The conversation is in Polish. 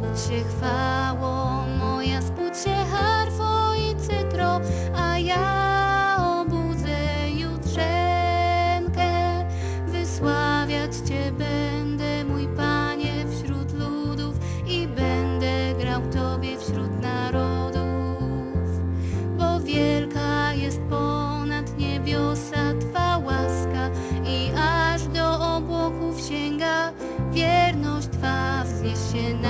się chwało moja z pociecha i cytro, a ja obudzę jutrzenkę. Wysławiać Cię będę, mój Panie, wśród ludów i będę grał Tobie wśród narodów. Bo wielka jest ponad niebiosa Twa łaska i aż do obłoków sięga wierność Twa, wznieś się na